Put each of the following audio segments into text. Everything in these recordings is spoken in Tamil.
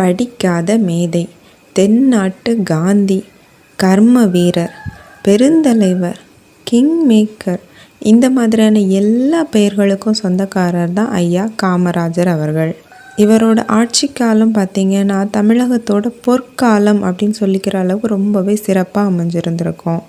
படிக்காத மேதை தென்னாட்டு காந்தி கர்ம வீரர் பெருந்தலைவர் கிங் மேக்கர் இந்த மாதிரியான எல்லா பெயர்களுக்கும் சொந்தக்காரர் தான் ஐயா காமராஜர் அவர்கள். இவரோட ஆட்சி காலம் பார்த்திங்கன்னா தமிழகத்தோட பொற்காலம் அப்படின்னு சொல்லிக்கிற அளவுக்கு ரொம்பவே சிறப்பாக அமைஞ்சிருந்திருக்கும்.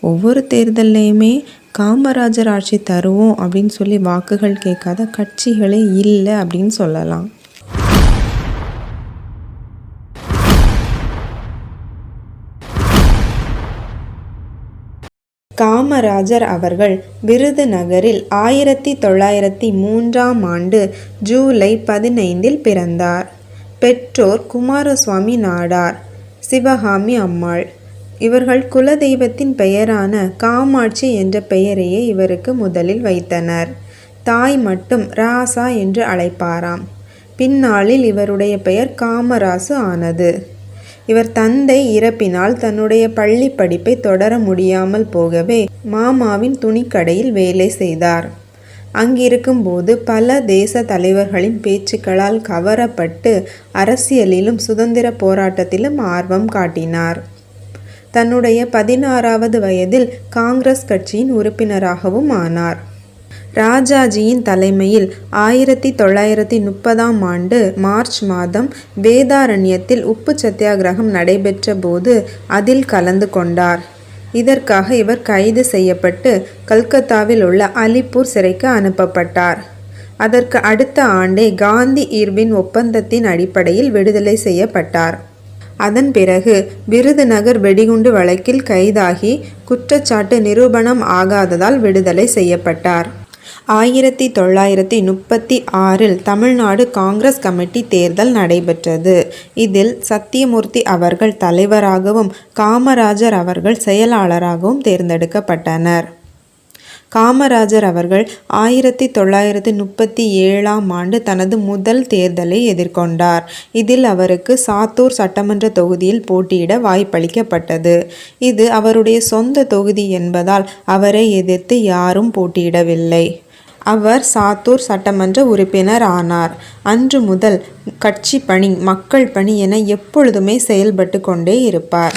ஒவ்வொரு தேர்தல்லையுமே காமராஜர் ஆட்சி தருவோம் அப்படின்னு சொல்லி வாக்குகள் கேட்காத கட்சிகளே இல்லை அப்படின்னு சொல்லலாம். காமராஜர் அவர்கள் விருதுநகரில் ஆயிரத்தி தொள்ளாயிரத்தி மூன்றாம் ஆண்டு ஜூலை பதினைந்தில் பிறந்தார். பெற்றோர் குமாரசுவாமி நாடார் சிவகாமி அம்மாள். இவர்கள் குலதெய்வத்தின் பெயரான காமாட்சி என்ற பெயரையே இவருக்கு முதலில் வைத்தனர். தாய் மட்டும் ராசா என்று அழைப்பாராம். பின்னாளில் இவருடைய பெயர் காமராசு ஆனது. இவர் தந்தை இறப்பினால் தன்னுடைய பள்ளி படிப்பை தொடர முடியாமல் போகவே மாமாவின் துணிக்கடையில் வேலை செய்தார். அங்கிருக்கும்போது பல தேச தலைவர்களின் பேச்சுக்களால் கவரப்பட்டு அரசியலிலும் சுதந்திர போராட்டத்திலும் ஆர்வம் காட்டினார். தன்னுடைய பதினாறாவது வயதில் காங்கிரஸ் கட்சியின் உறுப்பினராகவும் ஆனார். ராஜாஜியின் தலைமையில் ஆயிரத்தி தொள்ளாயிரத்தி முப்பதாம் ஆண்டு மார்ச் மாதம் வேதாரண்யத்தில் உப்பு சத்தியாகிரகம் நடைபெற்ற போது அதில் கலந்து கொண்டார். இதற்காக இவர் கைது செய்யப்பட்டு கல்கத்தாவில் உள்ள அலிப்பூர் சிறைக்கு அனுப்பப்பட்டார். அதற்கு அடுத்த ஆண்டே காந்தி ஈர்வின் ஒப்பந்தத்தின் அடிப்படையில் விடுதலை செய்யப்பட்டார். அதன் பிறகு விருதுநகர் வெடிகுண்டு வழக்கில் கைதாகி குற்றச்சாட்டு நிரூபணம் ஆகாததால் விடுதலை செய்யப்பட்டார். ஆயிரத்தி தொள்ளாயிரத்தி முப்பத்தி ஆறில் தமிழ்நாடு காங்கிரஸ் கமிட்டி தேர்தல் நடைபெற்றது. இதில் சத்தியமூர்த்தி அவர்கள் தலைவராகவும் காமராஜர் அவர்கள் செயலாளராகவும் தேர்ந்தெடுக்கப்பட்டனர். காமராஜர் அவர்கள் ஆயிரத்தி தொள்ளாயிரத்தி முப்பத்தி ஏழாம் ஆண்டு தனது முதல் தேர்தலை எதிர்கொண்டார். இதில் அவருக்கு சாத்தூர் சட்டமன்ற தொகுதியில் போட்டியிட வாய்ப்பளிக்கப்பட்டது. இது அவருடைய சொந்த தொகுதி என்பதால் அவரை எதிர்த்து யாரும் போட்டியிடவில்லை. அவர் சாத்தூர் சட்டமன்ற உறுப்பினர் ஆனார். அன்று முதல் கட்சி பணி மக்கள் பணி என எப்பொழுதுமே செயல்பட்டு கொண்டே இருப்பார்.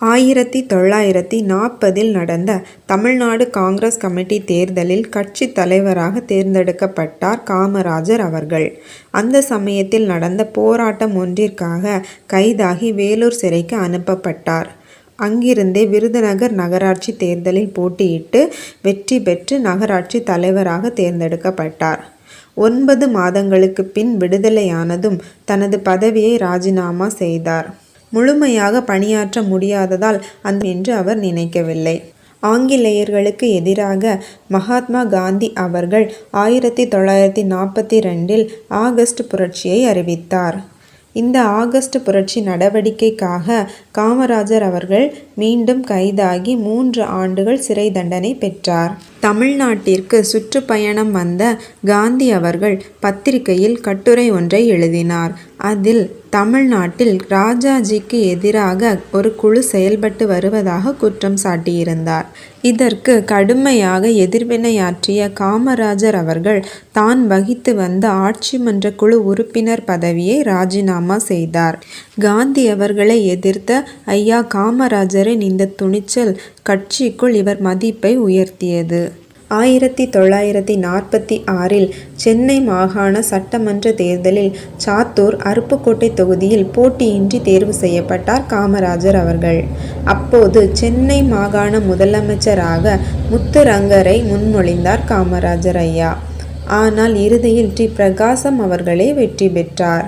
ஆயிரத்தி தொள்ளாயிரத்தி நாற்பதில் நடந்த தமிழ்நாடு காங்கிரஸ் கமிட்டி தேர்தலில் கட்சி தலைவராக தேர்ந்தெடுக்கப்பட்டார் காமராஜர் அவர்கள். அந்த சமயத்தில் நடந்த போராட்டம் ஒன்றிற்காக கைதாகி வேலூர் சிறைக்கு அனுப்பப்பட்டார். அங்கிருந்தே விருதுநகர் நகராட்சி தேர்தலில் போட்டியிட்டு வெற்றி பெற்று நகராட்சி தலைவராக தேர்ந்தெடுக்கப்பட்டார். ஒன்பது மாதங்களுக்கு பின் விடுதலையானதும் தனது பதவியை ராஜினாமா செய்தார். முழுமையாக பணியாற்ற முடியாததால் அந்த என்று அவர் நினைக்கவில்லை. ஆங்கிலேயர்களுக்கு எதிராக மகாத்மா காந்தி அவர்கள் ஆயிரத்தி தொள்ளாயிரத்தி நாற்பத்தி ரெண்டில் ஆகஸ்ட் புரட்சியை அறிவித்தார். இந்த ஆகஸ்ட் புரட்சி நடவடிக்கைக்காக காமராஜர் அவர்கள் மீண்டும் கைதாகி மூன்று ஆண்டுகள் சிறை தண்டனை பெற்றார். தமிழ்நாட்டிற்கு சுற்றுப்பயணம் வந்த காந்தி அவர்கள் பத்திரிகையில் கட்டுரை ஒன்றை எழுதினார். அதில் தமிழ்நாட்டில் ராஜாஜிக்கு எதிராக ஒரு குழு செயல்பட்டு வருவதாக குற்றம் சாட்டியிருந்தார். இதற்கு கடுமையாக எதிர்வினையாற்றிய காமராஜர் அவர்கள் தான் வகித்து வந்த ஆட்சி மன்ற குழு உறுப்பினர் பதவியை ராஜினாமா செய்தார். காந்தி அவர்களை எதிர்த்த ஐயா காமராஜரின் இந்த துணிச்சல் கட்சிக்குள் இவர் மதிப்பை உயர்த்தியது. ஆயிரத்தி தொள்ளாயிரத்தி நாற்பத்தி ஆறில் சென்னை மாகாண சட்டமன்ற தேர்தலில் சாத்தூர் அருப்புக்கோட்டை தொகுதியில் போட்டியின்றி தேர்வு செய்யப்பட்டார் காமராஜர் அவர்கள். அப்போது சென்னை மாகாண முதலமைச்சராக முத்துரங்கரை முன்மொழிந்தார் காமராஜர் ஐயா. ஆனால் இறுதியில் டி. பிரகாசம் அவர்களே வெற்றி பெற்றார்.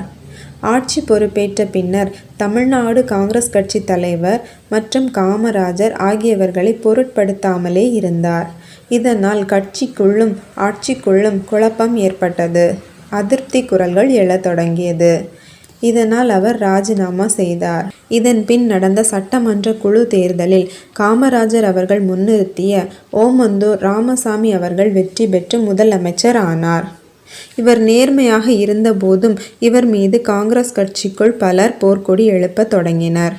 ஆட்சி பொறுப்பேற்ற பின்னர் தமிழ்நாடு காங்கிரஸ் கட்சி தலைவர் மற்றும் காமராஜர் ஆகியவர்களை பொருட்படுத்தாமலே இருந்தார். இதனால் கட்சிக்குள்ளும் ஆட்சிக்குள்ளும் குழப்பம் ஏற்பட்டது. அதிருப்தி குரல்கள் எழத் தொடங்கியது. இதனால் அவர் ராஜினாமா செய்தார். இதன் பின் நடந்த சட்டமன்ற குழு தேர்தலில் காமராஜர் அவர்கள் முன்னிறுத்திய ஓமந்தூர் ராமசாமி அவர்கள் வெற்றி பெற்று முதலமைச்சர் ஆனார். இவர் நேர்மையாக இருந்தபோதும் இவர் மீது காங்கிரஸ் கட்சிக்குள் பலர் போர்க்கொடி எழுப்பத் தொடங்கினர்.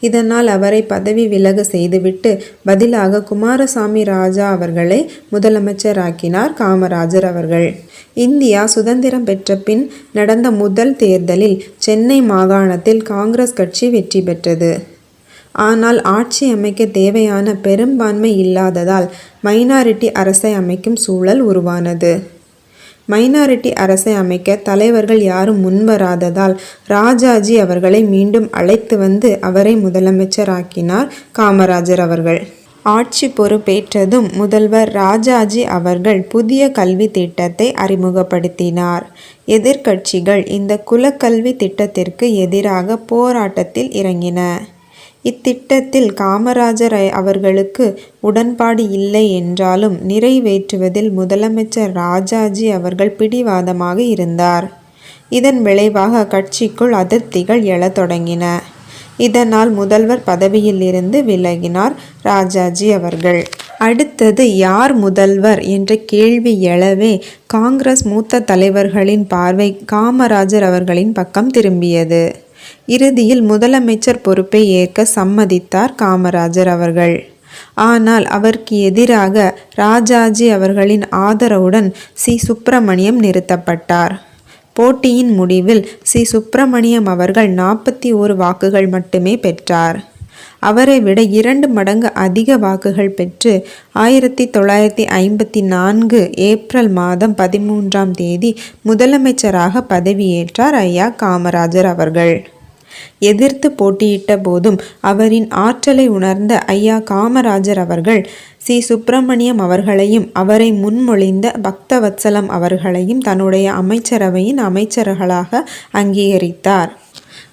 இதனால் அவரை பதவி விலக செய்துவிட்டு பதிலாக குமாரசாமி ராஜா அவர்களை முதலமைச்சராக்கினார் காமராஜர் அவர்கள். இந்தியா சுதந்திரம் பெற்ற பின் நடந்த முதல் தேர்தலில் சென்னை மாகாணத்தில் காங்கிரஸ் கட்சி வெற்றி பெற்றது. ஆனால் ஆட்சி அமைக்க தேவையான பெரும்பான்மை இல்லாததால் மைனாரிட்டி அரசை அமைக்கும் சூழல் உருவானது. மைனாரிட்டி அரசை அமைக்க தலைவர்கள் யாரும் முன்வராததால் ராஜாஜி அவர்களை மீண்டும் அழைத்து வந்து அவரை முதலமைச்சராக்கினார் காமராஜர் அவர்கள். ஆட்சி பொறுப்பேற்றதும் முதல்வர் ராஜாஜி அவர்கள் புதிய கல்வி திட்டத்தை அறிமுகப்படுத்தினார். எதிர்க்கட்சிகள் இந்த குலக்கல்வி திட்டத்திற்கு எதிராக போராட்டத்தில் இறங்கின. இத்திட்டத்தில் காமராஜர் அவர்களுக்கு உடன்பாடு இல்லை என்றாலும் நிறைவேற்றுவதில் முதலமைச்சர் ராஜாஜி அவர்கள் பிடிவாதமாக இருந்தார். இதன் விளைவாக கட்சிக்குள் அதிருப்திகள் எழத் தொடங்கின. இதனால் முதல்வர் பதவியிலிருந்து விலகினார் ராஜாஜி அவர்கள். அடுத்தது யார் முதல்வர் என்ற கேள்வி எழவே காங்கிரஸ் மூத்த தலைவர்களின் பார்வை காமராஜர் அவர்களின் பக்கம் திரும்பியது. இறுதியில் முதலமைச்சர் பொறுப்பை ஏற்க சம்மதித்தார் காமராஜர் அவர்கள். ஆனால் அவருக்கு எதிராக ராஜாஜி அவர்களின் ஆதரவுடன் சி. சுப்பிரமணியம் நிறுத்தப்பட்டார். போட்டியின் முடிவில் சி. சுப்பிரமணியம் அவர்கள் நாற்பத்தி ஓரு வாக்குகள் மட்டுமே பெற்றார். அவரை விட இரண்டு மடங்கு அதிக வாக்குகள் பெற்று ஆயிரத்தி தொள்ளாயிரத்தி ஐம்பத்தி நான்கு ஏப்ரல் மாதம் பதிமூன்றாம் தேதி முதலமைச்சராக பதவியேற்றார் ஐயா காமராஜர் அவர்கள். எதிர்த்து போட்டியிட்ட போதும் அவரின் ஆற்றலை உணர்ந்த ஐயா காமராஜர் அவர்கள் சி. சுப்பிரமணியம் அவர்களையும் அவரை முன்மொழிந்த பக்தவத்சலம் அவர்களையும் தன்னுடைய அமைச்சரவையின் அமைச்சர்களாக அங்கீகரித்தார்.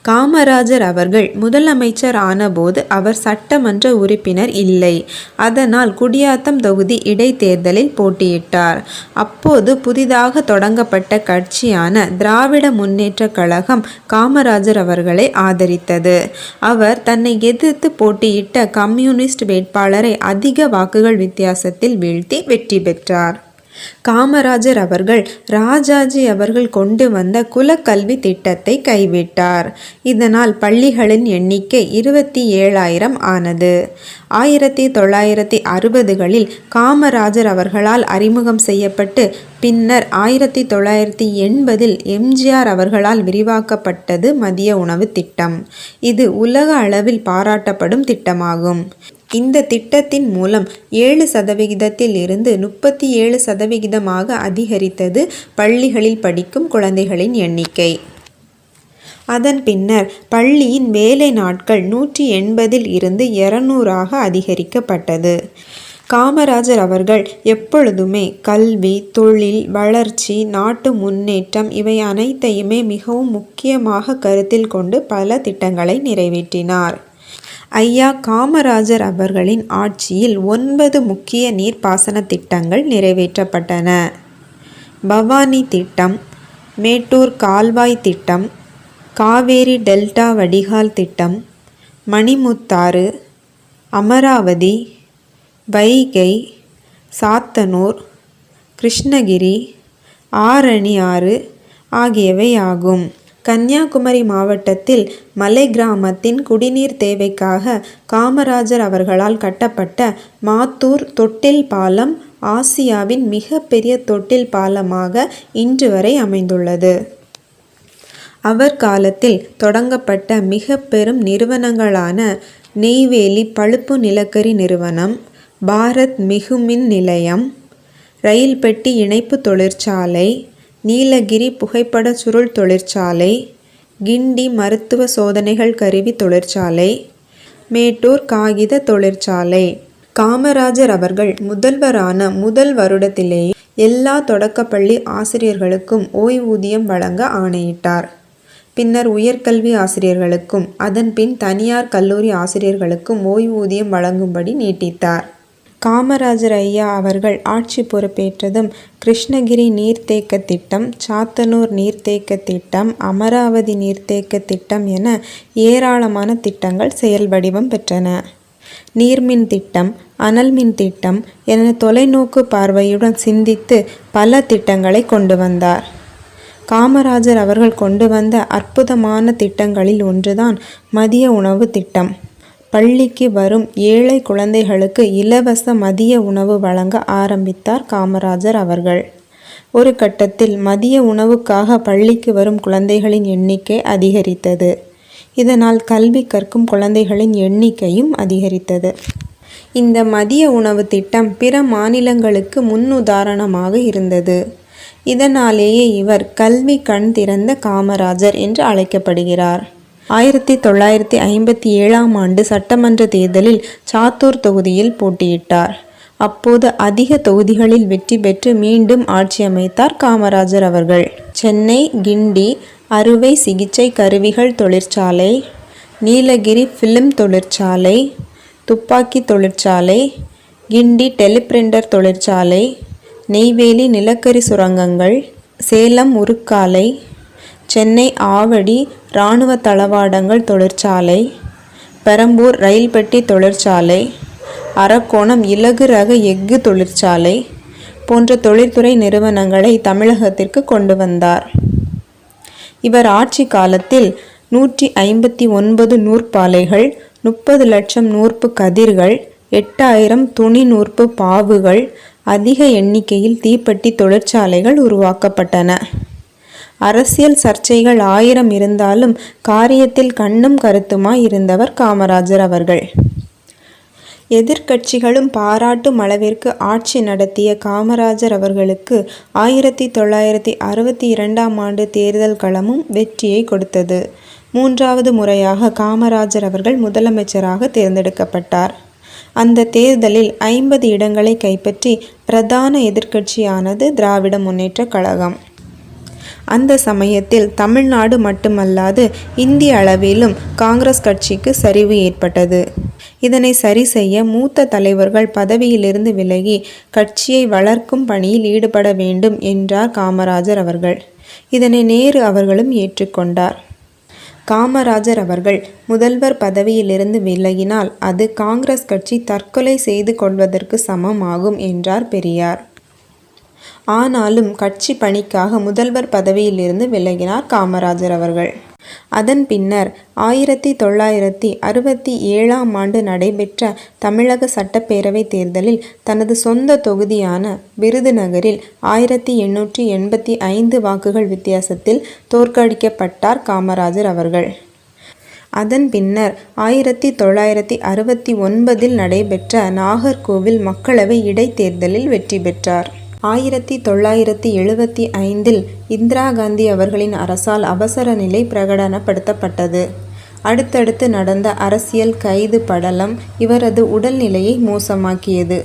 காமராஜர் அவர்கள் முதலமைச்சர் ஆனபோது அவர் சட்டமன்ற உறுப்பினர் இல்லை. அதனால் குடியாத்தம் தொகுதி இடைத்தேர்தலில் போட்டியிட்டார். அப்போது புதிதாக தொடங்கப்பட்ட கட்சியான திராவிட முன்னேற்ற கழகம் காமராஜர் அவர்களை ஆதரித்தது. அவர் தன்னை எதிர்த்து போட்டியிட்ட கம்யூனிஸ்ட் வேட்பாளரை அதிக வாக்குகள் வித்தியாசத்தில் வீழ்த்தி வெற்றி பெற்றார். காமராஜர் அவர்கள் ராஜாஜி அவர்கள் கொண்டு வந்த குலக்கல்வி திட்டத்தை கைவிட்டார். இதனால் பள்ளிகளின் எண்ணிக்கை இருபத்தி ஏழாயிரம் ஆனது. ஆயிரத்தி தொள்ளாயிரத்தி அறுபதுகளில் காமராஜர் அவர்களால் அறிமுகம் செய்யப்பட்டு பின்னர் ஆயிரத்தி தொள்ளாயிரத்தி எண்பதில் எம்ஜிஆர் அவர்களால் விரிவாக்கப்பட்டது மதிய உணவு திட்டம். இது உலக அளவில் பாராட்டப்படும் திட்டமாகும். இந்த திட்டத்தின் மூலம் ஏழு சதவிகிதத்தில் இருந்து முப்பத்தி ஏழு சதவிகிதமாக அதிகரித்தது பள்ளிகளில் படிக்கும் குழந்தைகளின் எண்ணிக்கை. அதன் பின்னர் பள்ளியின் வேலை நாட்கள் நூற்றி எண்பதில் இருந்து இருநூறாக அதிகரிக்கப்பட்டது. காமராஜர் அவர்கள் எப்பொழுதுமே கல்வி தொழில் வளர்ச்சி நாட்டு முன்னேற்றம் இவை அனைத்தையுமே மிகவும் முக்கியமாக கருத்தில் கொண்டு பல திட்டங்களை நிறைவேற்றினார். ஐயா காமராஜர் அவர்களின் ஆட்சியில் ஒன்பது முக்கிய நீர்ப்பாசன திட்டங்கள் நிறைவேற்றப்பட்டன. பவானி திட்டம் மேட்டூர் கால்வாய் திட்டம் காவேரி டெல்டா வடிகால் திட்டம் மணிமுத்தாறு அமராவதி வைகை சாத்தனூர் கிருஷ்ணகிரி ஆரணி ஆறு ஆகியவை ஆகும். கன்னியாகுமரி மாவட்டத்தில் மலை கிராமத்தின் குடிநீர் தேவைக்காக காமராஜர் அவர்களால் கட்டப்பட்ட மாத்தூர் தொட்டில் பாலம் ஆசியாவின் மிகப்பெரிய தொட்டில் பாலமாக இன்று வரை அமைந்துள்ளது. அவர் காலத்தில் தொடங்கப்பட்ட மிக பெரும் நிறுவனங்களான நெய்வேலி பழுப்பு நிலக்கரி நிறுவனம் பாரத் மிகுமின் நிலையம் ரயில் பெட்டி இணைப்பு தொழிற்சாலை நீலகிரி புகைப்பட சுருள் தொழிற்சாலை கிண்டி மருத்துவ சோதனைகள் கருவி தொழிற்சாலை மேட்டூர் காகித தொழிற்சாலை. காமராஜர் அவர்கள் முதல்வரான முதல் வருடத்திலேயே எல்லா தொடக்கப்பள்ளி ஆசிரியர்களுக்கும் ஓய்வூதியம் வழங்க ஆணையிட்டார். பின்னர் உயர்கல்வி ஆசிரியர்களுக்கும் அதன் பின் தனியார் கல்லூரி ஆசிரியர்களுக்கும் ஓய்வூதியம் வழங்கும்படி நீட்டித்தார். காமராஜர் ஐயா அவர்கள் ஆட்சி பொறுப்பேற்றதும் கிருஷ்ணகிரி நீர்த்தேக்க திட்டம் சாத்தனூர் நீர்த்தேக்க திட்டம் அமராவதி நீர்த்தேக்க திட்டம் என ஏராளமான திட்டங்கள் செயல் வடிவம் பெற்றன. நீர்மின் திட்டம் அனல் மின் திட்டம் என தொலைநோக்கு பார்வையுடன் சிந்தித்து பல திட்டங்களை கொண்டு வந்தார். காமராஜர் அவர்கள் கொண்டு வந்த அற்புதமான திட்டங்களில் ஒன்றுதான் மதிய உணவு திட்டம். பள்ளிக்கு வரும் ஏழை குழந்தைகளுக்கு இலவச மதிய உணவு வழங்க ஆரம்பித்தார் காமராஜர் அவர்கள். ஒரு கட்டத்தில் மதிய உணவுக்காக பள்ளிக்கு வரும் குழந்தைகளின் எண்ணிக்கை அதிகரித்தது. இதனால் கல்வி கற்கும் குழந்தைகளின் எண்ணிக்கையும் அதிகரித்தது. இந்த மதிய உணவு திட்டம் பிற மாநிலங்களுக்கு முன்னுதாரணமாக இருந்தது. இதனாலேயே இவர் கல்வி கண் திறந்த காமராஜர் என்று அழைக்கப்படுகிறார். ஆயிரத்தி தொள்ளாயிரத்தி ஐம்பத்தி ஏழாம் ஆண்டு சட்டமன்ற தேர்தலில் சாத்தூர் தொகுதியில் போட்டியிட்டார். அப்போது அதிக தொகுதிகளில் வெற்றி பெற்று மீண்டும் ஆட்சி அமைத்தார் காமராஜர் அவர்கள். சென்னை கிண்டி அறுவை சிகிச்சை கருவிகள் தொழிற்சாலை நீலகிரி ஃபிலிம் தொழிற்சாலை துப்பாக்கி தொழிற்சாலை கிண்டி டெலிபிரிண்டர் தொழிற்சாலை நெய்வேலி நிலக்கரி சுரங்கங்கள் சேலம் உருக்காலை சென்னை ஆவடி இராணுவ தளவாடங்கள் தொழிற்சாலை பெரம்பூர் ரயில் பெட்டி தொழிற்சாலை அரக்கோணம் இலகு ரக எஃகு தொழிற்சாலை போன்ற தொழில்துறை நிறுவனங்களை தமிழகத்திற்கு கொண்டு வந்தார். இவர் ஆட்சி காலத்தில் நூற்றி ஐம்பத்தி ஒன்பது நூற்பாலைகள் முப்பது லட்சம் நூற்பு கதிர்கள் எட்டாயிரம் துணி நூற்பு பாவுகள் அதிக எண்ணிக்கையில் தீப்பெட்டி தொழிற்சாலைகள் உருவாக்கப்பட்டன. அரசியல் சர்ச்சைகள் ஆயிரம் இருந்தாலும் காரியத்தில் கண்ணும் கருத்துமாய் இருந்தவர் காமராஜர் அவர்கள். எதிர்க்கட்சிகளும் பாராட்டும் அளவிற்கு ஆட்சி நடத்திய காமராஜர் அவர்களுக்கு ஆயிரத்தி தொள்ளாயிரத்தி அறுபத்தி இரண்டாம் ஆண்டு தேர்தல் களமும் வெற்றியை கொடுத்தது. மூன்றாவது முறையாக காமராஜர் அவர்கள் முதலமைச்சராக தேர்ந்தெடுக்கப்பட்டார். அந்த தேர்தலில் ஐம்பது இடங்களை கைப்பற்றி பிரதான எதிர்க்கட்சியானது திராவிட முன்னேற்ற கழகம். அந்த சமயத்தில் தமிழ்நாடு மட்டுமல்லாது இந்திய அளவிலும் காங்கிரஸ் கட்சிக்கு சரிவு ஏற்பட்டது. இதனை சரி செய்ய மூத்த தலைவர்கள் பதவியிலிருந்து விலகி கட்சியை வளர்க்கும் பணியில் ஈடுபட வேண்டும் என்றார் காமராஜர் அவர்கள். இதனை நேரு அவர்களும் ஏற்றுக்கொண்டார். காமராஜர் அவர்கள் முதல்வர் பதவியிலிருந்து விலகினால் அது காங்கிரஸ் கட்சி தற்கொலை செய்து கொள்வதற்கு சமமாகும் என்றார் பெரியார். ஆனாலும் கட்சி பணிக்காக முதல்வர் பதவியிலிருந்து விலகினார் காமராஜர் அவர்கள். அதன் பின்னர் ஆயிரத்தி தொள்ளாயிரத்தி அறுபத்தி ஏழாம் ஆண்டு நடைபெற்ற தமிழக சட்டப்பேரவை தேர்தலில் தனது சொந்த தொகுதியான விருதுநகரில் ஆயிரத்தி எண்ணூற்றி எண்பத்தி ஐந்து வாக்குகள் வித்தியாசத்தில் தோற்கடிக்கப்பட்டார் காமராஜர் அவர்கள். அதன் பின்னர் ஆயிரத்தி தொள்ளாயிரத்தி அறுபத்தி ஒன்பதில் நடைபெற்ற நாகர்கோவில் மக்களவை இடைத்தேர்தலில் வெற்றி பெற்றார். ஆயிரத்தி தொள்ளாயிரத்தி எழுபத்தி ஐந்தில் இந்திரா காந்தி அவர்களின் அரசால் அவசர நிலை பிரகடனப்படுத்தப்பட்டது. அடுத்தடுத்து நடந்த அரசியல் கைது படலம் இவரது உடல்நிலையை மோசமாக்கியது.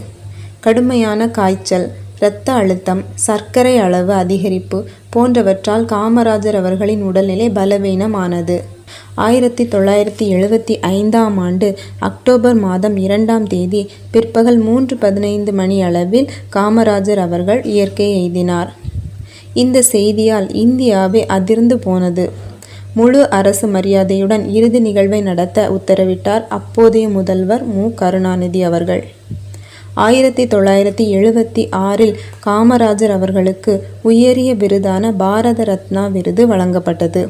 கடுமையான காய்ச்சல் இரத்த அழுத்தம் சர்க்கரை அளவு அதிகரிப்பு போன்றவற்றால் காமராஜர் அவர்களின் உடல்நிலை பலவீனமானது. ஆயிரத்தி தொள்ளாயிரத்தி எழுபத்தி ஐந்தாம் ஆண்டு அக்டோபர் மாதம் இரண்டாம் தேதி பிற்பகல் மூன்று பதினைந்து மணி அளவில் காமராஜர் அவர்கள் இயற்கை எய்தினார். இந்த செய்தியால் இந்தியாவே அதிர்ந்து போனது. முழு அரசு மரியாதையுடன் இறுதி நிகழ்வை நடத்த உத்தரவிட்டார் அப்போதைய முதல்வர் மு. கருணாநிதி அவர்கள். ஆயிரத்தி தொள்ளாயிரத்தி எழுபத்தி ஆறில் காமராஜர் அவர்களுக்கு உயரிய விருதான பாரத ரத்னா விருது வழங்கப்பட்டது.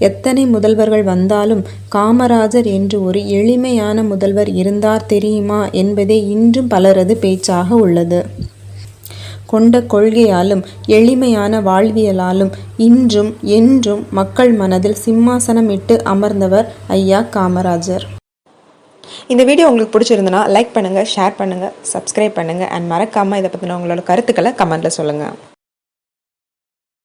எத்தனை முதல்வர்கள் வந்தாலும் காமராஜர் என்று ஒரு எளிமையான முதல்வர் இருந்தார் தெரியுமா என்பதே இன்றும் பலரது பேச்சாக உள்ளது. கொண்ட கொள்கையாலும் எளிமையான வாழ்வியலாலும் இன்றும் என்றும் மக்கள் மனதில் சிம்மாசனமிட்டு அமர்ந்தவர் ஐயா காமராஜர். இந்த வீடியோ உங்களுக்கு பிடிச்சிருந்தனா லைக் பண்ணுங்கள் ஷேர் பண்ணுங்கள் சப்ஸ்கிரைப் பண்ணுங்கள் அண்ட் மறக்காமல் இதை பற்றின உங்களோட கருத்துக்களை கமெண்ட்டில் சொல்லுங்கள்